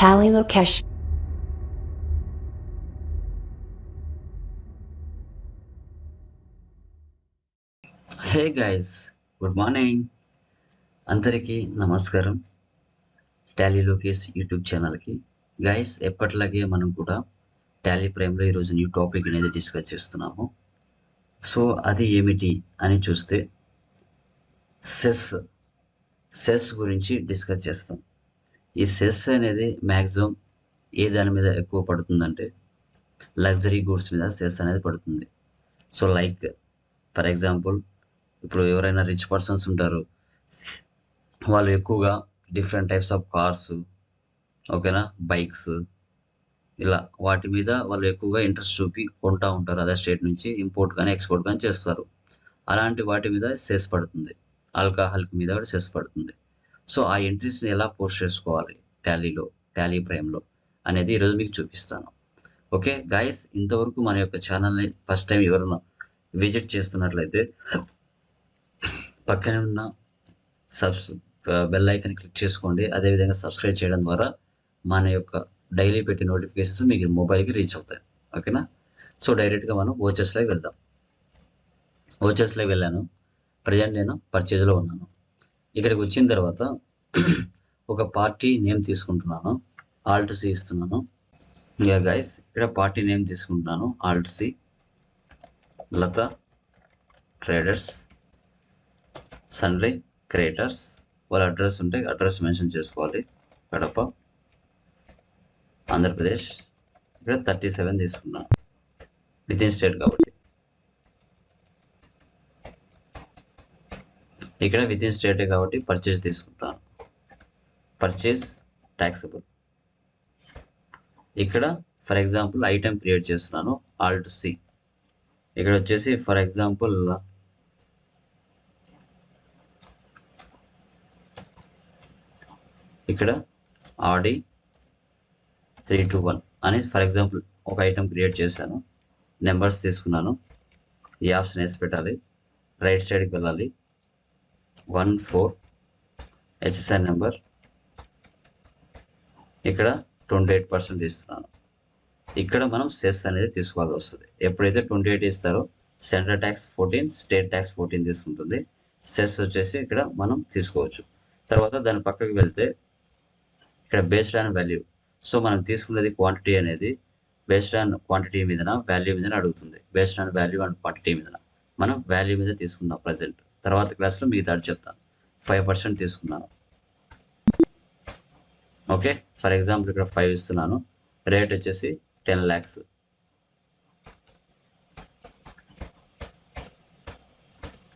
Tally Lokesh hey guys good morning అందరికీ నమస్కారం. Tally Lokesh YouTube ఛానల్కి గైస్ ఎప్పటిలాగే మనం కూడా టాలీ ప్రైమ్లో ఈరోజు న్యూ టాపిక్ అనేది డిస్కస్ చేస్తున్నాము. సో అది ఏమిటి అని చూస్తే సెస్ సెస్ గురించి డిస్కస్ చేస్తాం. ఈ సెస్ అనేది మ్యాక్సిమం ఏ దాని మీద ఎక్కువ పడుతుందంటే లగ్జరీ గూడ్స్ మీద సెస్ అనేది పడుతుంది. సో లైక్ ఫర్ ఎగ్జాంపుల్ ఇప్పుడు ఎవరైనా రిచ్ పర్సన్స్ ఉంటారు. వాళ్ళు ఎక్కువగా డిఫరెంట్ టైప్స్ ఆఫ్ కార్స్ ఓకేనా బైక్స్ ఇలా వాటి మీద వాళ్ళు ఎక్కువగా ఇంట్రెస్ట్ చూపి కొంటూ ఉంటారు. అదే స్టేట్ నుంచి ఇంపోర్ట్ కానీ ఎక్స్పోర్ట్ కానీ చేస్తారు. అలాంటి వాటి మీద సెస్ పడుతుంది. ఆల్కహాల్ మీద కూడా సెస్ పడుతుంది. సో ఆ ఎంట్రీస్ని ఎలా పోస్ట్ చేసుకోవాలి? టాలీలో టాలీ ప్రైమ్లో అనేది ఈరోజు మీకు చూపిస్తాను. ఓకే గాయస్ ఇంతవరకు మన యొక్క ఛానల్ని ఫస్ట్ టైం ఎవరైనా విజిట్ చేస్తున్నట్లయితే పక్కనే ఉన్న సబ్స్ బెల్ ఐకన్ క్లిక్ చేసుకోండి. అదేవిధంగా సబ్స్క్రైబ్ చేయడం ద్వారా మన యొక్క డైలీ పెట్టే నోటిఫికేషన్స్ మీకు మొబైల్కి రీచ్ అవుతాయి. ఓకేనా సో డైరెక్ట్గా మనం ఓచెస్లోకి వెళ్దాం. ఓచెస్లోకి వెళ్ళాను. ప్రజెంట్ నేను పర్చేజ్లో ఉన్నాను. ఇక్కడికి వచ్చిన తర్వాత ఒక పార్టీ నేమ్ తీసుకుంటున్నాను. ఆల్ట్ సి ఇస్తున్నాను. ఇంకా గైస్ ఇక్కడ పార్టీ నేమ్ తీసుకుంటున్నాను. Alt C. Latha. Traders. Sunray. Creators. వాళ్ళ అడ్రస్ ఉంటే అడ్రస్ మెన్షన్ చేసుకోవాలి. కడప. ఆంధ్రప్రదేశ్. ఇక్కడ థర్టీ సెవెన్ తీసుకున్నాను విత్ ఇన్ స్టేట్ కాబట్టి. ఇక్కడ విత్ ఇన్ స్టేటే కాబట్టి పర్చేజ్ తీసుకుంటాను. పర్చేస్ ట్యాక్సబుల్ ఇక్కడ ఫర్ ఎగ్జాంపుల్ ఐటెం క్రియేట్ చేస్తున్నాను ఆల్ట్ సి ఇక్కడ వచ్చేసి ఫర్ ఎగ్జాంపుల్ ఇక్కడ ఆడి త్రీ టూ వన్ అని ఫర్ ఎగ్జాంపుల్ ఒక ఐటెం క్రియేట్ చేశాను. నెంబర్స్ తీసుకున్నాను. ఈ ఆప్షన్ వేసి పెట్టాలి. రైట్ సైడ్కి వెళ్ళాలి. వన్ ఫోర్ హెచ్ఎస్ఆర్ నెంబర్ ఇక్కడ ట్వంటీ ఎయిట్ పర్సెంట్ ఇస్తున్నాను. ఇక్కడ మనం సెస్ అనేది తీసుకోవాల్సి వస్తుంది. ఎప్పుడైతే ట్వంటీ ఎయిట్ ఇస్తారో central tax fourteen state tax fourteen తీసుకుంటుంది. సెస్ వచ్చేసి ఇక్కడ మనం తీసుకోవచ్చు. తర్వాత దాని పక్కకి వెళ్తే ఇక్కడ బేస్డ్ ఆన్ వాల్యూ సో మనం తీసుకునేది క్వాంటిటీ అనేది బేస్డ్ ఆన్ క్వాంటిటీ మీదన వాల్యూ మీదన అడుగుతుంది. Based on value and quantity మీదన. మనం వాల్యూ మీద తీసుకున్నాం ప్రజెంట్ తర్వాత క్లాస్లో మిగతా చెప్తాను. ఫైవ్ పర్సెంట్ తీసుకున్నాను. ఓకే? ఫర్ ఎగ్జాంపుల్ ఇక్కడ ఫైవ్ ఇస్తున్నాను. రేట్ వచ్చేసి టెన్ ల్యాక్స్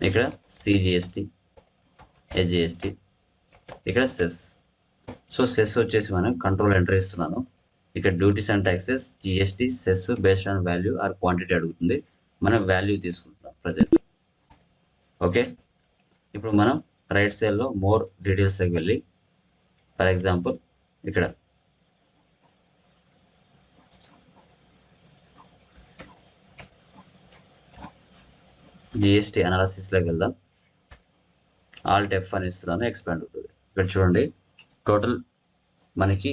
ఇక్కడ సిజిఎస్టి హెచ్జిఎస్టి ఇక్కడ సెస్ సో సెస్ వచ్చేసి మనం కంట్రోల్ ఎంటర్ ఇస్తున్నాను. ఇక్కడ duties and taxes GST cess based on value or quantity అడుగుతుంది. మనం వాల్యూ తీసుకుంటున్నాం ప్రజెంట్ ఓకే? ఇప్పుడు మనం రైట్ సైడ్లో మోర్ డీటెయిల్స్కి వెళ్ళి ఫర్ ఎగ్జాంపుల్ ఇక్కడ. జిఎస్టీ అనాలసిస్లోకి వెళ్దాం. ఆల్ టెఫ్ అని ఇస్తున్నాను ఎక్స్పాండ్ అవుతుంది. ఇక్కడ చూడండి టోటల్ మనకి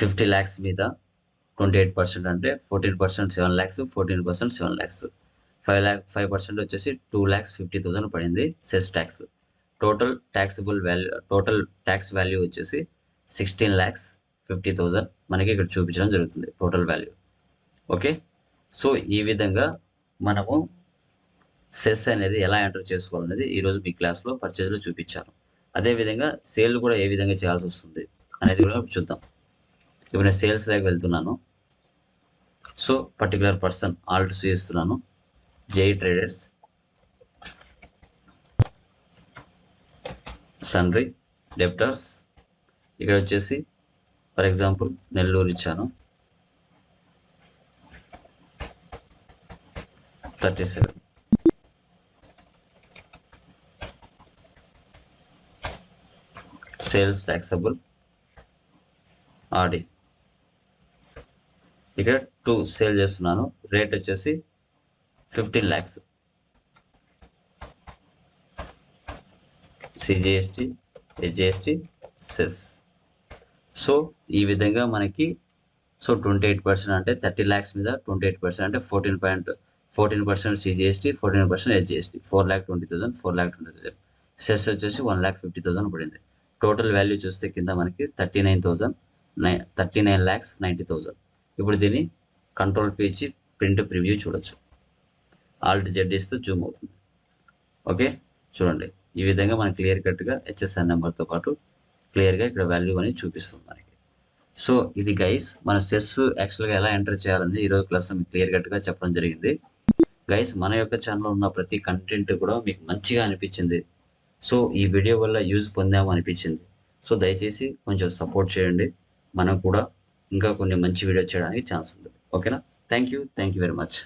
ఫిఫ్టీ ల్యాక్స్ మీద ట్వంటీ ఎయిట్ పర్సెంట్ అంటే fourteen percent seven lakhs fourteen percent seven lakhs five lakh five percent వచ్చేసి టూ ల్యాక్స్ ఫిఫ్టీ థౌసండ్ పడింది cess tax total taxable value total tax value వచ్చేసి సిక్స్టీన్ ల్యాక్స్ ఫిఫ్టీ థౌసండ్ మనకి ఇక్కడ చూపించడం జరుగుతుంది టోటల్ వాల్యూ ఓకే సో ఈ విధంగా మనము సెస్ అనేది ఎలా ఎంటర్ చేసుకోవాలనేది ఈరోజు మీ క్లాస్లో పర్చేజ్లో చూపించాను. అదేవిధంగా సేల్ కూడా ఏ విధంగా చేయాల్సి వస్తుంది అనేది కూడా చూద్దాం. ఇప్పుడు నేను సేల్స్లోకి వెళ్తున్నాను. సో పర్టికులర్ పర్సన్ ఆల్ట్ ఇస్తున్నాను జై ట్రేడర్స్ సన్రీ డెప్టర్స్ ఇక్కడ వచ్చేసి ఫర్ ఎగ్జాంపుల్ నెల్లూరు ఇచ్చాను. Thirty seven sales taxable Audi ఇక్కడ టూ సేల్ చేస్తున్నాను. రేట్ వచ్చేసి fifteen lakhs CGST HGST cess so ఈ విధంగా మనకి సో ట్వంటీ ఎయిట్ పర్సెంట్ అంటే థర్టీ ల్యాక్స్ మీద ట్వంటీ ఎయిట్ పర్సెంట్ అంటే fourteen point fourteen percent CGST fourteen percent HGST four lakh twenty thousand four lakh twenty thousand cess వచ్చేసి one lakh fifty thousand పడింది. Total value చూస్తే కింద మనకి thirty nine thousand nine thirty nine lakhs ninety thousand ఇప్పుడు దీన్ని control page print preview చూడొచ్చు. Alt Z ఇస్తే zoom అవుతుంది. ఓకే చూడండి. ఈ విధంగా మనకి క్లియర్ కట్గా హెచ్ఎస్ఆర్ నెంబర్తో పాటు క్లియర్గా ఇక్కడ వాల్యూ అనేది చూపిస్తుంది మనకి. సో ఇది గైస్ మన సెస్ యాక్చువల్గా ఎలా ఎంటర్ చేయాలని ఈరోజు క్లాస్లో మీకు క్లియర్ కట్గా చెప్పడం జరిగింది. గైస్ మన యొక్క ఛానల్లో ఉన్న ప్రతి కంటెంట్ కూడా మీకు మంచిగా అనిపించింది. సో ఈ వీడియో వల్ల యూజ్ పొందాము అనిపించింది. సో దయచేసి కొంచెం సపోర్ట్ చేయండి. మనం కూడా ఇంకా కొన్ని మంచి వీడియో చేయడానికి ఛాన్స్ ఉంటుంది. ఓకేనా thank you thank you very much